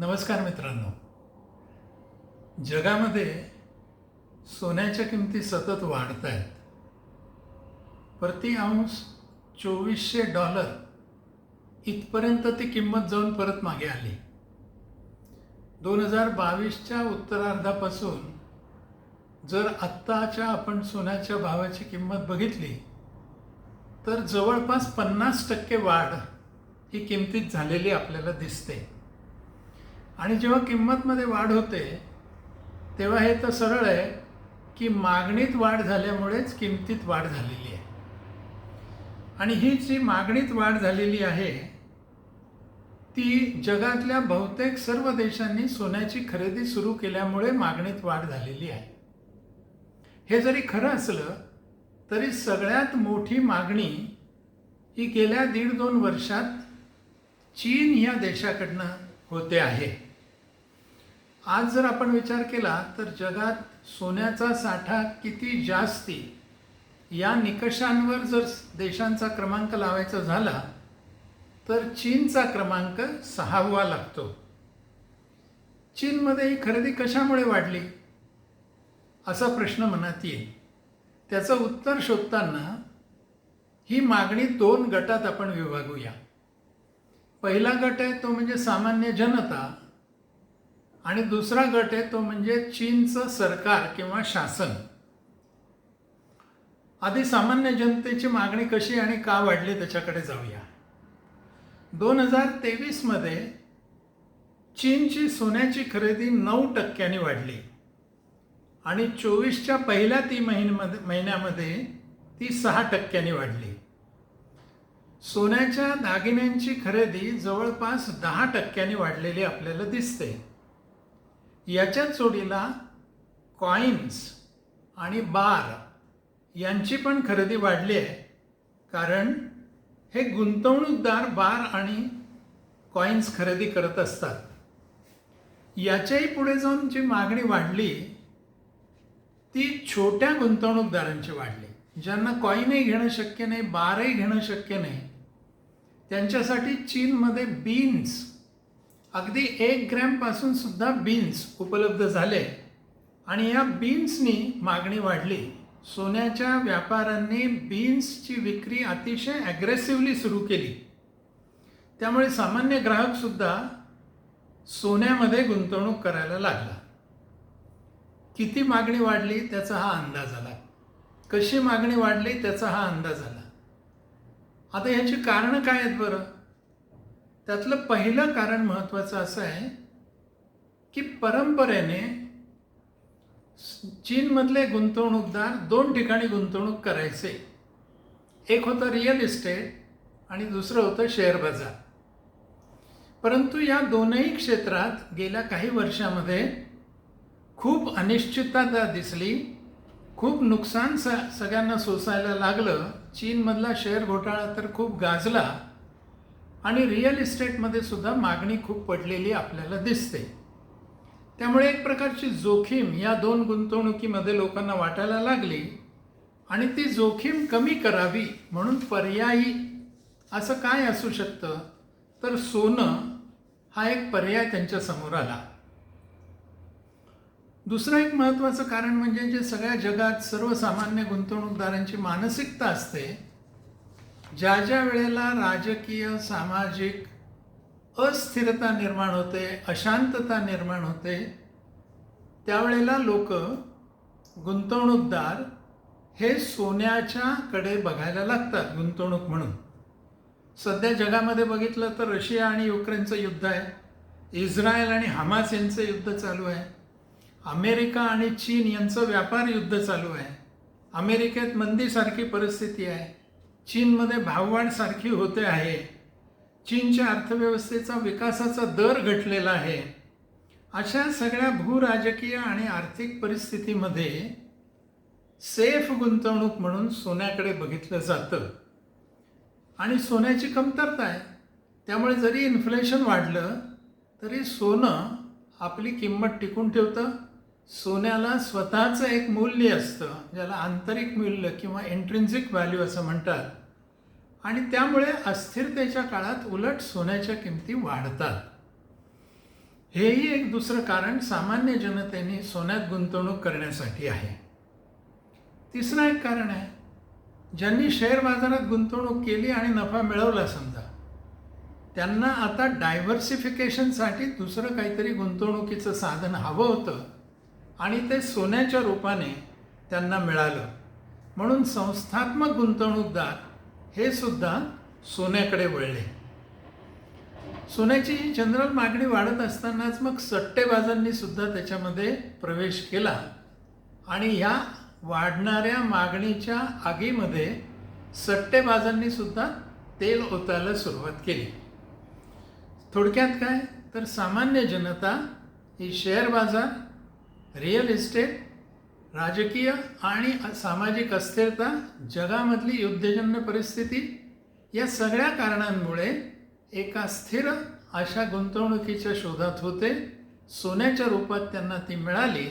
नमस्कार मित्रांनो. जगामध्ये सोन्याच्या किमती सतत वाढत आहेत प्रति अंश चोवीसशे डॉलर इथपर्यंत ती किंमत जाऊन परत मागे आली. दोन हजार बावीसच्या उत्तरार्धापासून जर आत्ताच्या आपण सोन्याच्या भावाची किंमत बघितली तर जवळपास पन्नास टक्के वाढ ही किमतीत झालेली आपल्याला दिसते. आणि जेव्हा किंमतमध्ये वाढ होते तेव्हा हे तर सरळ आहे की मागणीत वाढ झाल्यामुळेच किमतीत वाढ झालेली आहे. आणि ही जी मागणीत वाढ झालेली आहे ती जगातल्या बहुतेक सर्व देशांनी सोन्याची खरेदी सुरू केल्यामुळे मागणीत वाढ झालेली आहे. हे जरी खरं असलं तरी सगळ्यात मोठी मागणी ही गेल्या दीड दोन वर्षात चीन या देशाकडनं होते आहे. आज जर आपण विचार केला तर जगात सोन्याचा साठा किती जास्ती? या निकषांवर जर देशांचा क्रमांक लावायचा झाला तर चीनचा क्रमांक सहावा लागतो. चीनमध्ये ही खरेदी कशामुळे वाढली? असा प्रश्न मनात येईल. त्याचं उत्तर शोधताना ही मागणी दोन गटात आपण विभागूया. पहिला गट आहे तो म्हणजे सामान्य जनता. आणि दुसरा गट आहे तो म्हणजे चीनचं सरकार किंवा शासन. आधी सामान्य जनतेची मागणी कशी आणि का वाढली त्याच्याकडे जाऊया. दोन हजार तेवीसमध्ये चीनची सोन्याची खरेदी नऊ टक्क्यांनी वाढली. आणि चोवीसच्या पहिल्या ती महिन्यामध्ये महिन्यामध्ये ती सहा टक्क्यांनी वाढली. सोन्याच्या दागिन्यांची खरेदी जवळपास दहा टक्क्यांनी वाढलेली आपल्याला दिसते. याच्याच जोडीला कॉईन्स आणि बार यांची पण खरेदी वाढली आहे. कारण हे गुंतवणूकदार बार आणि कॉईन्स खरेदी करत असतात. याच्याही पुढे जाऊन जी मागणी वाढली ती छोट्या गुंतवणूकदारांची वाढली. ज्यांना कॉईनही घेणं शक्य नाही बारही घेणं शक्य नाही त्यांच्यासाठी चीनमध्ये बीन्स अगदी एक ग्रॅमपासून सुद्धा बीन्स उपलब्ध झाले. आणि या बीन्सनी मागणी वाढली. सोन्याच्या व्यापाऱ्यांनी बीन्सची विक्री अतिशय ॲग्रेसिव्हली सुरू केली. त्यामुळे सामान्य ग्राहकसुद्धा सोन्यामध्ये गुंतवणूक करायला लागला. किती मागणी वाढली त्याचा हा अंदाज आला. कशी मागणी वाढली त्याचा हा अंदाज आला. आता ह्याची कारणं काय आहेत बरं? त्यातलं पहिलं कारण महत्त्वाचं असं आहे की परंपरेने चीनमधले गुंतवणूकदार दोन ठिकाणी गुंतवणूक करायचे. एक होतं रिअल इस्टेट आणि दुसरं होतं शेअर बाजार. परंतु या दोनही क्षेत्रात गेल्या काही वर्षामध्ये खूप अनिश्चितता दिसली खूप नुकसान स सगळ्यांना सोसायला लागलं. चीनमधला शेअर घोटाळा तर खूप गाजला. आणि रिअल इस्टेटमध्ये सुद्धा मागणी खूप पडलेली आपल्याला दिसते. त्यामुळे एक प्रकारची जोखीम या दोन गुंतवणुकीमध्ये लोकांना वाटायला लागली आणि ती जोखीम कमी करावी म्हणून पर्यायी असं काय असू शकतं? तर सोनं हा एक पर्याय त्यांच्यासमोर आला. दुसरं एक महत्त्वाचं कारण म्हणजे जे सगळ्या जगात सर्वसामान्य गुंतवणूकदारांची मानसिकता असते ज्या ज्या वेळेला राजकीय सामाजिक अस्थिरता निर्माण होते अशांतता निर्माण होते त्यावेळेला लोक गुंतवणूकदार हे सोन्याच्याकडे बघायला लागतात गुंतवणूक म्हणून. सध्या जगामध्ये बघितलं तर रशिया आणि युक्रेनचं युद्ध आहे इस्रायल आणि हमास यांचं युद्ध चालू आहे अमेरिका आणि चीन यांचं व्यापार युद्ध चालू आहे अमेरिकेत मंदीसारखी परिस्थिती आहे चीनमध्ये भाववाढसारखी होते आहे. चीनच्या अर्थव्यवस्थेचा विकासाचा दर घटलेला आहे. अशा सगळ्या भूराजकीय आणि आर्थिक परिस्थितीमध्ये सेफ गुंतवणूक म्हणून सोन्याकडे बघितलं जातं. आणि सोन्याची कमतरता आहे. त्यामुळे जरी इन्फ्लेशन वाढलं तरी सोनं आपली किंमत टिकून ठेवतं. सोन्याला स्वतःचं एक मूल्य असतं ज्याला आंतरिक मूल्य किंवा इंट्रिन्सिक व्हॅल्यू असं म्हणतात. आणि त्यामुळे अस्थिरतेच्या काळात उलट सोन्याच्या किमती वाढतात. हेही एक दुसरं कारण सामान्य जनतेने सोन्यात गुंतवणूक करण्यासाठी आहे. तिसरं एक कारण आहे ज्यांनी शेअर बाजारात गुंतवणूक केली आणि नफा मिळवला समजा त्यांना आता डायव्हर्सिफिकेशनसाठी दुसरं काहीतरी गुंतवणुकीचं साधन हवं होतं आणि ते सोन्याच्या रूपाने त्यांना मिळालं. म्हणून संस्थात्मक गुंतवणूकदार हे सुद्धा सोन्याकडे वळले. सोन्याची जनरल मागणी वाढत असतानाच मग सट्टेबाजांनी सुद्धा त्याच्यामध्ये प्रवेश केला. आणि ह्या वाढणाऱ्या मागणीच्या आगीमध्ये सट्टेबाजांनी सुद्धा तेल ओतायला सुरुवात केली. थोडक्यात काय? तर सामान्य जनता ही शेअर बाजार रिअल इस्टेट राजकीय आणि सामाजिक अस्थिरता जगामधली युद्धजन्य परिस्थिती या सगळ्या कारणांमुळे एका स्थिर अशा गुंतवणुकीच्या शोधात होते. सोन्याच्या रूपात त्यांना ती मिळाली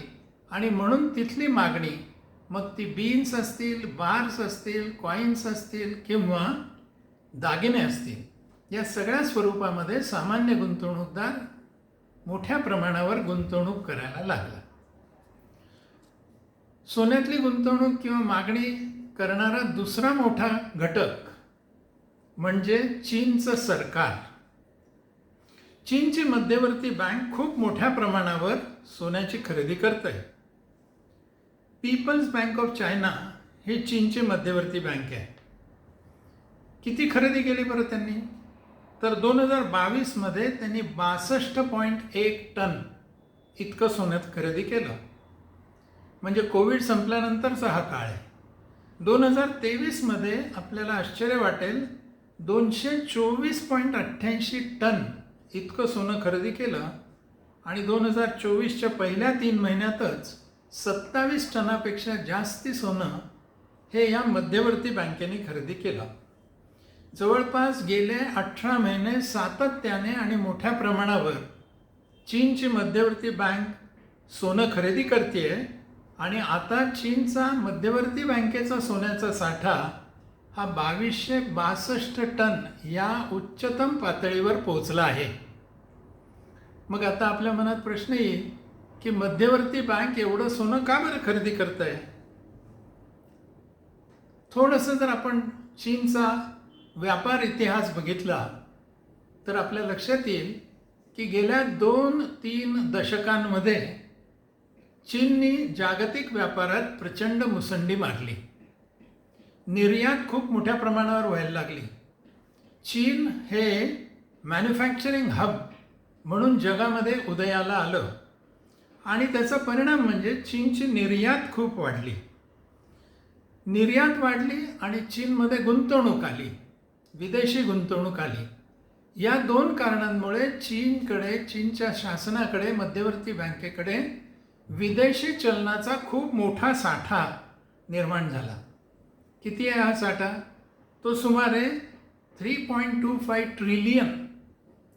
आणि म्हणून तिथली मागणी मग ती बीन्स असतील बार्स असतील कॉईन्स असतील किंवा दागिने असतील या सगळ्या स्वरूपामध्ये सामान्य गुंतवणूकदार मोठ्या प्रमाणावर गुंतवणूक करायला लागला. सोन्यातली गुंतवणूक किंवा मागणी करणारा दुसरा मोठा घटक म्हणजे चीनचं सरकार. चीनची मध्यवर्ती बँक खूप मोठ्या प्रमाणावर सोन्याची खरेदी करते पीपल्स बँक ऑफ चायना ही चीनची मध्यवर्ती बँक आहे. किती खरेदी केली बरं त्यांनी? तर दोन हजार बावीसमध्ये त्यांनी बासष्ट पॉईंट एक टन इतकं सोन्यात खरेदी केलं. म्हणजे कोविड संपल्यानंतरचा हा काळ आहे. दोन हजार तेवीसमध्ये आपल्याला आश्चर्य वाटेल दोनशे चोवीस पॉईंट अठ्ठ्याऐंशी टन इतकं सोनं खरेदी केलं आणि दोन हजार चोवीसच्या पहिल्या तीन महिन्यातच सत्तावीस टनापेक्षा जास्ती सोनं हे या मध्यवर्ती बँकेने खरेदी केलं. जवळपास गेले अठरा महिने सातत्याने आणि मोठ्या प्रमाणावर चीनची मध्यवर्ती बँक सोनं खरेदी करते आणि आता चीनचा मध्यवर्ती बँकेचा सोन्याचा साठा हा बावीसशे बासष्ट टन या उच्चतम पातळीवर पोहोचला आहे. मग आता आपल्या मनात प्रश्न येईल की मध्यवर्ती बँक एवढं सोनं का बरं खरेदी करत आहे थोडंसं जर आपण चीनचा व्यापार इतिहास बघितला तर आपल्या लक्षात येईल की गेल्या दोन तीन दशकांमध्ये चीननी जागतिक व्यापारात प्रचंड मुसंडी मारली. निर्यात खूप मोठ्या प्रमाणावर व्हायला लागली. चीन हे मॅन्युफॅक्चरिंग हब म्हणून जगामध्ये उदयाला आलं. आणि त्याचा परिणाम म्हणजे चीनची निर्यात खूप वाढली. निर्यात वाढली आणि चीनमध्ये गुंतवणूक आली. विदेशी गुंतवणूक आली. या दोन कारणांमुळे चीनकडे चीनच्या शासनाकडे मध्यवर्ती बँकेकडे विदेशी चलनाचा खूप मोठा साठा निर्माण झाला. किती आहे हा साठा? तो सुमारे three point two five trillion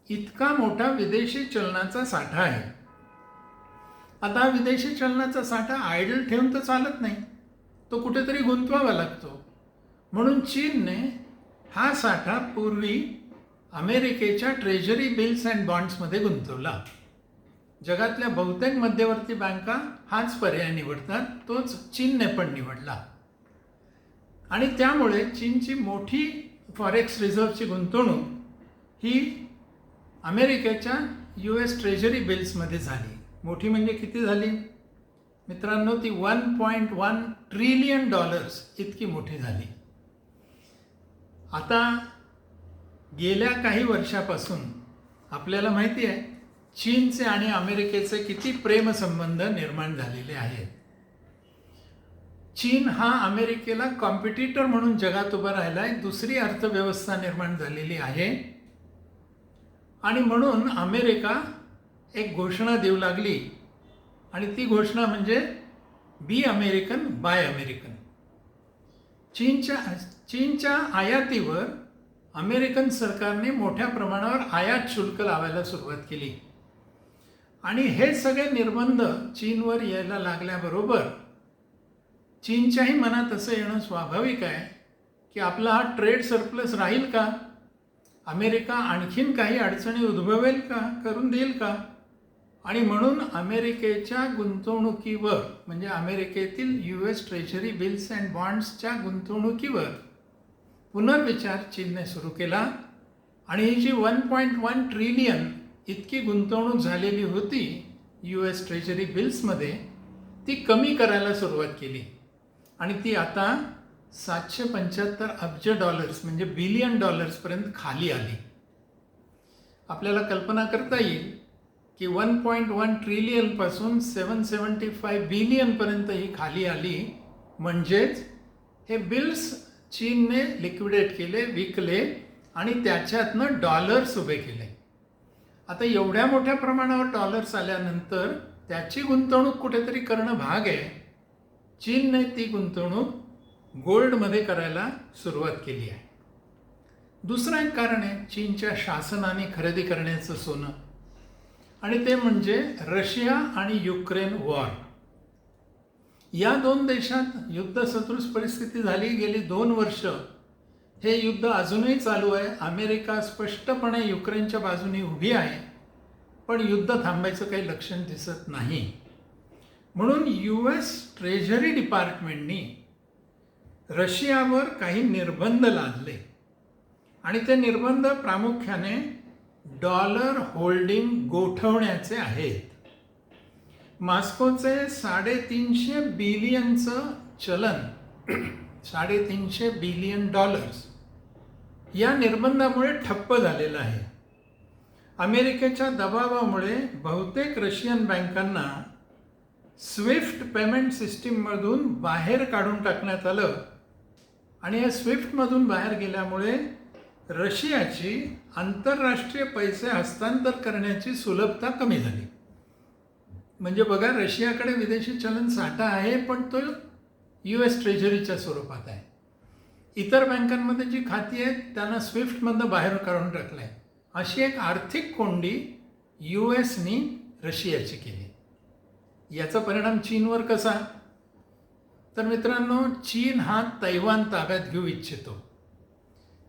इतका मोठा विदेशी चलनाचा साठा आहे. आता विदेशी चलनाचा साठा आयडल ठेवून तर चालत नाही. तो कुठेतरी गुंतवावा लागतो. म्हणून चीनने हा साठा पूर्वी अमेरिकेच्या ट्रेजरी बिल्स अँड बॉन्ड्समध्ये गुंतवला. जगातल्या बहुतेक मध्यवर्ती बँका हाच पर्याय निवडतात तोच चीनने पण निवडला. आणि त्यामुळे चीनची मोठी फॉरेक्स रिझर्वची गुंतवणूक ही अमेरिकेच्या यू एस ट्रेजरी बिल्समध्ये झाली. मोठी म्हणजे किती झाली? मित्रांनो ती one point one trillion dollars इतकी मोठी झाली. आता गेल्या काही वर्षापासून आपल्याला माहिती आहे चीनचे आणि अमेरिकेचे किती प्रेमसंबंध निर्माण झालेले आहेत? चीन हा अमेरिकेला कॉम्पिटिटर म्हणून जगात उभा राहिला आहे दुसरी अर्थव्यवस्था निर्माण झालेली आहे. आणि म्हणून अमेरिका एक घोषणा देऊ लागली. आणि ती घोषणा म्हणजे बी अमेरिकन बाय अमेरिकन चीनच्या चीनच्या आयातीवर अमेरिकन सरकारने मोठ्या प्रमाणावर आयात शुल्क लावायला सुरुवात केली. आणि हे सगळे निर्बंध चीनवर यायला लागल्याबरोबर चीनच्याही मनात असं येणं स्वाभाविक आहे की आपला हा ट्रेड सरप्लस राहील का? अमेरिका आणखीन काही अडचणी उद्भवेल का? करून देईल का? आणि म्हणून अमेरिकेच्या गुंतवणुकीवर म्हणजे अमेरिकेतील U S treasury bills and बॉन्ड्सच्या गुंतवणुकीवर पुनर्विचार चीनने सुरू केला. आणि ही जी वन पॉईंट वन ट्रिलियन इतकी गुंतवणूक झालेली होती यू एस ट्रेजरी बिल्समध्ये ती कमी करायला सुरुवात केली. आणि ती आता सातशे पंच्याहत्तर अब्ज डॉलर्स म्हणजे बिलियन डॉलर्सपर्यंत खाली आली. आपल्याला कल्पना करता येईल की वन पॉईंट वन ट्रिलियनपासून सेवन सेवन्टी फाय बिलियनपर्यंत ही खाली आली. म्हणजेच हे बिल्स चीनने लिक्विडेट केले विकले आणि त्याच्यातनं डॉलर्स उभे केले. आता एवढ्या मोठ्या प्रमाणावर डॉलर्स आल्यानंतर त्याची गुंतवणूक कुठेतरी करणं भाग आहे. चीनने ती गुंतवणूक गोल्डमध्ये करायला सुरुवात केली आहे. दुसरं एक कारण आहे चीनच्या शासनाने खरेदी करण्याचं सोनं. आणि ते म्हणजे रशिया आणि युक्रेन वॉर. या दोन देशात युद्धसदृश परिस्थिती झाली गेली दोन वर्ष हे युद्ध अजूनही चालू आहे. अमेरिका स्पष्टपणे युक्रेनच्या बाजूने उभी आहे. पण युद्ध थांबायचं काही लक्षण दिसत नाही. म्हणून यू एस ट्रेझरी डिपार्टमेंटनी रशियावर काही निर्बंध लादले. आणि ते निर्बंध प्रामुख्याने डॉलर होल्डिंग गोठवण्याचे आहेत. मॉस्कोचे साडेतीनशे बिलियनचं चलन साडेतीनशे बिलियन डॉलर्स या निर्बंधामुळे ठप्प झालेलं आहे. अमेरिकेच्या दबावामुळे बहुतेक रशियन बँकांना स्विफ्ट पेमेंट सिस्टीममधून बाहेर काढून टाकण्यात आलं आणि या स्विफ्टमधून बाहेर गेल्यामुळे रशियाची आंतरराष्ट्रीय पैसे हस्तांतर करण्याची सुलभता कमी झाली. म्हणजे बघा रशियाकडे विदेशी चलन साठा आहे पण तो यू एस ट्रेझरीच्या स्वरूपात आहे. इतर बँकांमध्ये जी खाती आहेत त्यांना स्विफ्टमधनं बाहेर काढून टाकलं आहे अशी एक आर्थिक कोंडी यू एसनी रशियाची केली. याचा परिणाम चीनवर कसा? तर मित्रांनो चीन हा तैवान ताब्यात घेऊ इच्छितो.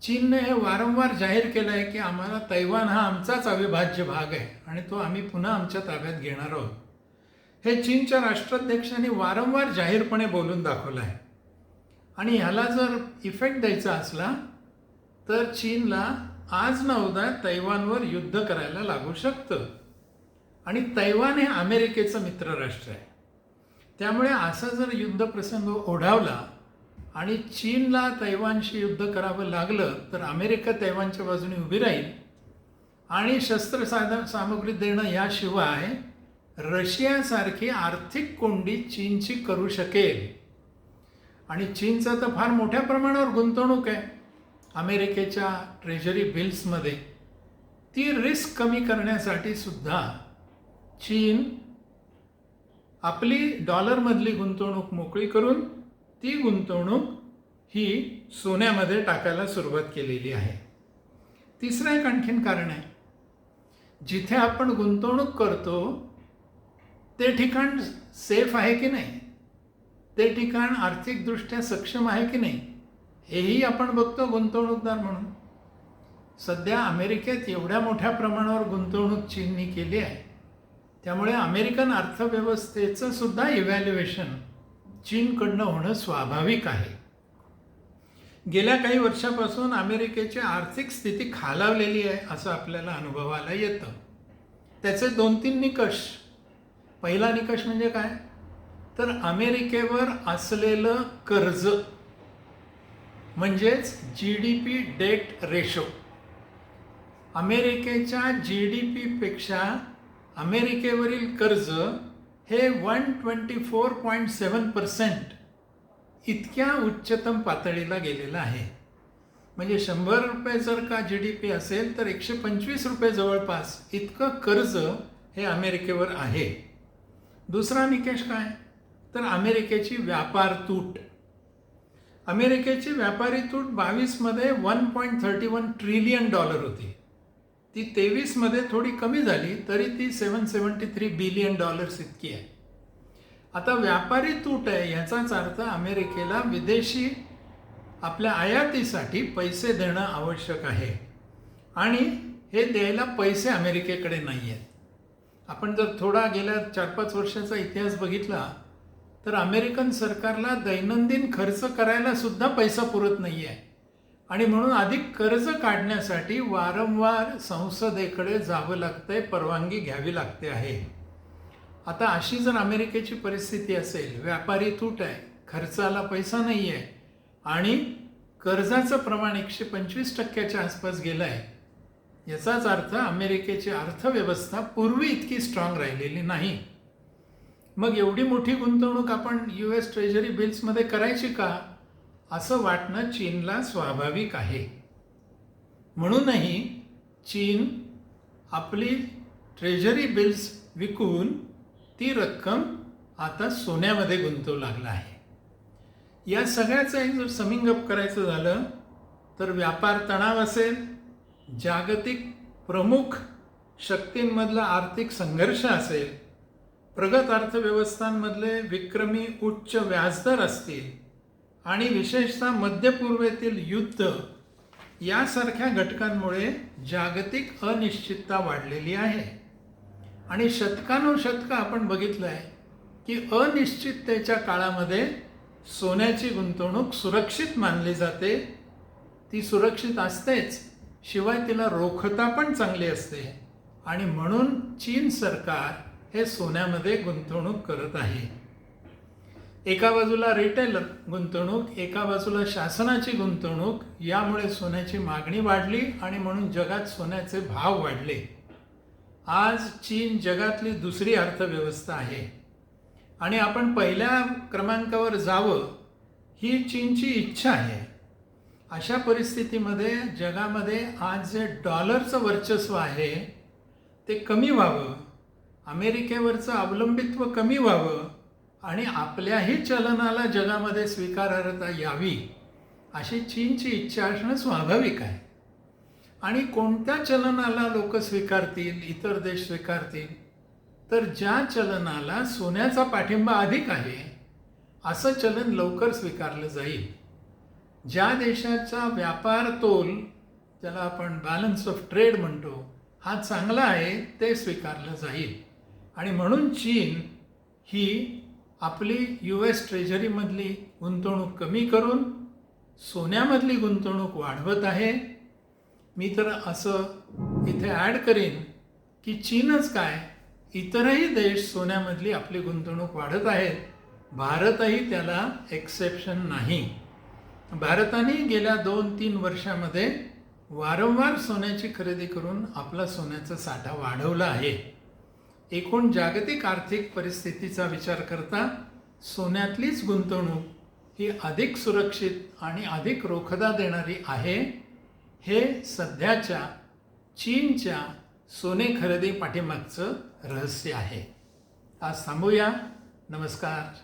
चीनने हे वारंवार जाहीर केलं आहे की आम्हाला तैवान हा आमचाच अविभाज्य भाग आहे आणि तो आम्ही पुन्हा आमच्या ताब्यात घेणार आहोत. हे चीनच्या राष्ट्राध्यक्षांनी वारंवार जाहीरपणे बोलून दाखवलं आहे आणि ह्याला जर इफेक्ट द्यायचा असला तर चीनला आज ना उद्या तैवानवर युद्ध करायला लागू शकतं. आणि तैवान हे अमेरिकेचं मित्रराष्ट्र आहे. त्यामुळे असा जर युद्ध प्रसंग ओढावला आणि चीनला तैवानशी युद्ध करावं लागलं तर अमेरिका तैवानच्या बाजूने उभी राहील. आणि शस्त्रसाधन सामग्री देणं याशिवाय रशियासारखी आर्थिक कोंडी चीनची करू शकेल. आणि चीनचं तर फार मोठ्या प्रमाणावर गुंतवणूक आहे. अमेरिकेच्या ट्रेझरी बिल्समध्ये. ती रिस्क कमी करण्यासाठी सुद्धा चीन आपली डॉलरमधली गुंतवणूक मोकळी करून ती गुंतवणूक ही सोन्यामध्ये टाकायला सुरुवात केलेली आहे. तिसरं एक आणखीन कारण आहे. जिथे आपण गुंतवणूक करतो ते ठिकाण सेफ आहे की नाही? ते ठिकाण आर्थिकदृष्ट्या सक्षम आहे की नाही हेही आपण बघतो गुंतवणूकदार म्हणून. सध्या अमेरिकेत एवढ्या मोठ्या प्रमाणावर गुंतवणूक चीननी केली आहे. त्यामुळे अमेरिकन अर्थव्यवस्थेचं सुद्धा इव्हॅल्युएशन चीनकडनं होणं स्वाभाविक आहे. गेल्या काही वर्षापासून अमेरिकेची आर्थिक स्थिती खालावलेली आहे असं आपल्याला अनुभवायला येतं. त्याचे दोन तीन निकष. पहिला निकष म्हणजे काय? तर अमेरिकेवर असलेलं कर्ज म्हणजेच G D P debt ratio अमेरिकेच्या जी डी पीपेक्षा अमेरिकेवरील कर्ज हे one twenty four point seven percent इतक्या उच्चतम पातळीला गेलेलं आहे. म्हणजे शंभर रुपये जर का जी डी पी असेल तर एकशे पंचवीस रुपये जवळपास इतकं कर्ज हे अमेरिकेवर आहे. दुसरा निकष काय? तर अमेरिकेची व्यापार तूट. अमेरिकेची व्यापारी तूट बावीसमध्ये one point thirty one trillion dollar होती. ती तेवीसमध्ये थोडी कमी झाली तरी ती seven seventy three billion dollars इतकी आहे. आता व्यापारी तूट आहे याचाच अर्थ अमेरिकेला विदेशी आपल्या आयातीसाठी पैसे देणं आवश्यक आहे. आणि हे द्यायला पैसे अमेरिकेकडे नाही आहेत आपण जर थोडा गेल्या चार पाच वर्षाचा इतिहास बघितला तर अमेरिकन सरकारला दैनंदिन खर्च करायला सुद्धा पैसा पुरत नाही आहे आणि म्हणून अधिक कर्ज काढण्यासाठी वारंवार संसदेकडे जावं लागतंय परवानगी घ्यावी लागते आहे. आता अशी जर अमेरिकेची परिस्थिती असेल व्यापारी तूट आहे खर्चाला पैसा नाही आहे आणि कर्जाचं प्रमाण एकशे पंचवीस टक्क्याच्या आसपास गेलं आहे याचाच अर्थ अमेरिकेची अर्थव्यवस्था पूर्वी इतकी स्ट्रॉंग राहिलेली नाही. मग एवढी मोठी गुंतवणूक आपण यू एस ट्रेझरी बिल्समध्ये करायची का? असं वाटणं चीनला स्वाभाविक आहे. म्हणूनही चीन आपली ट्रेझरी बिल्स विकून ती रक्कम आता सोन्यामध्ये गुंतवू लागला आहे. या सगळ्याचं एक जर समिंग अप करायचं झालं तर व्यापार तणाव असेल जागतिक प्रमुख शक्तींमधला आर्थिक संघर्ष असेल प्रगत अर्थव्यवस्थांमधले विक्रमी उच्च व्याजदर असतील आणि विशेषतः मध्यपूर्वेतील युद्ध यासारख्या घटकांमुळे जागतिक अनिश्चितता वाढलेली आहे. आणि शतकानुशतकं आपण बघितलं आहे की अनिश्चिततेच्या काळामध्ये सोन्याची गुंतवणूक सुरक्षित मानली जाते. ती सुरक्षित असतेच शिवाय तिला रोखता पण चांगली असते. आणि म्हणून चीन सरकार हे सोन्यामध्ये गुंतवणूक करत आहे. एका बाजूला रिटेल गुंतवणूक एका बाजूला शासनाची गुंतवणूक यामुळे सोन्याची मागणी वाढली आणि म्हणून जगात सोन्याचे भाव वाढले. आज चीन जगातली दुसरी अर्थव्यवस्था आहे. आणि आपण पहिल्या क्रमांकावर जावं ही चीनची इच्छा आहे. अशा परिस्थितीमध्ये जगामध्ये आज जे डॉलरचं वर्चस्व आहे ते कमी व्हावं. अमेरिकेवरचं अवलंबित्व कमी व्हावं आणि आपल्याही चलनाला जगामध्ये स्वीकारार्हता यावी अशी चीनची इच्छा असणं स्वाभाविक आहे. आणि कोणत्या चलनाला लोक स्वीकारतील इतर देश स्वीकारतील तर ज्या चलनाला सोन्याचा पाठिंबा अधिक आहे असं चलन लवकर स्वीकारलं जाईल. ज्या देशाचा व्यापार तोल ज्याला आपण बॅलन्स ऑफ ट्रेड म्हणतो हा चांगला आहे ते स्वीकारलं जाईल. आणि म्हणून चीन ही आपली यू एस ट्रेझरीमधली गुंतवणूक कमी करून सोन्यामधली गुंतवणूक वाढवत आहे. मी तर असं इथे ॲड करीन की चीनच काय इतरही देश सोन्यामधली आपली गुंतवणूक वाढत आहेत. भारतही त्याला एक्सेप्शन नाही. भारताने गेल्या दोन तीन वर्षामध्ये वारंवार सोन्याची खरेदी करून आपला सोन्याचा साठा वाढवला आहे. एकूण जागतिक आर्थिक परिस्थितीचा विचार करता सोन्यातलीच गुंतवणूक ही अधिक सुरक्षित आणि अधिक रोखदा देणारी आहे हे सध्याच्या चीनच्या सोने खरेदी पाठीमागचं रहस्य आहे. आज थांबूया. नमस्कार.